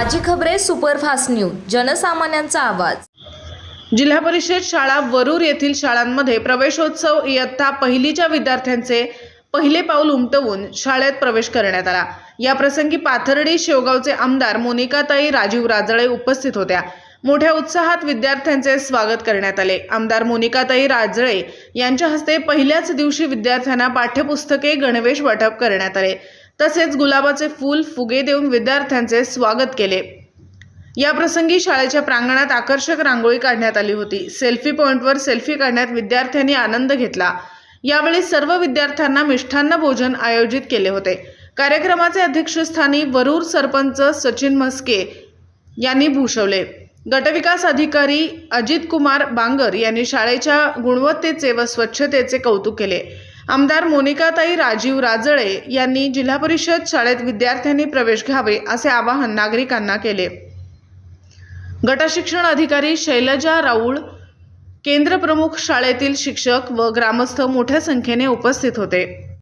खबरे superfast news जनसामान्यांचा आवाज. जिल्हा परिषद शाळा वरूर येथील शाळांमध्ये प्रवेशोत्सव इयत्ता पहिलीच्या विद्यार्थ्यांचे पहिले पाऊल उमटवून शाळेत प्रवेश करण्यात आला. या प्रसंगी पाथर्डी शेवगावचे आमदार मोनिकाताई राजीव राजळे उपस्थित होत्या. मोठ्या उत्साहात विद्यार्थ्यांचे स्वागत करण्यात आले. आमदार मोनिकाताई राजळे यांच्या हस्ते पहिल्याच दिवशी विद्यार्थ्यांना पाठ्यपुस्तके गणवेश वाटप करण्यात आले. तसेच गुलाबाचे फूल फुगे देऊन विद्यार्थ्यांचे स्वागत केले. या प्रसंगी शाळेच्या प्रांगणात आकर्षक रांगोळी काढण्यात आली होती. सेल्फी पॉईंटवर सेल्फी काढण्यात विद्यार्थ्यांनी आनंद घेतला. यावेळी सर्व विद्यार्थ्यांना मिष्टान्न भोजन आयोजित केले होते. कार्यक्रमाचे अध्यक्षस्थानी वरूर सरपंच सचिन म्हस्के यांनी भूषवले. गटविकास अधिकारी अजित कुमार बांगर यांनी शाळेच्या गुणवत्तेचे व स्वच्छतेचे कौतुक केले. आमदार मोनिकाताई राजीव राजळे यांनी जिल्हा परिषद शाळेत विद्यार्थ्यांनी प्रवेश घ्यावे असे आवाहन नागरिकांना केले. गटशिक्षण अधिकारी शैलजा राऊळ केंद्रप्रमुख शाळेतील शिक्षक व ग्रामस्थ मोठ्या संख्येने उपस्थित होते.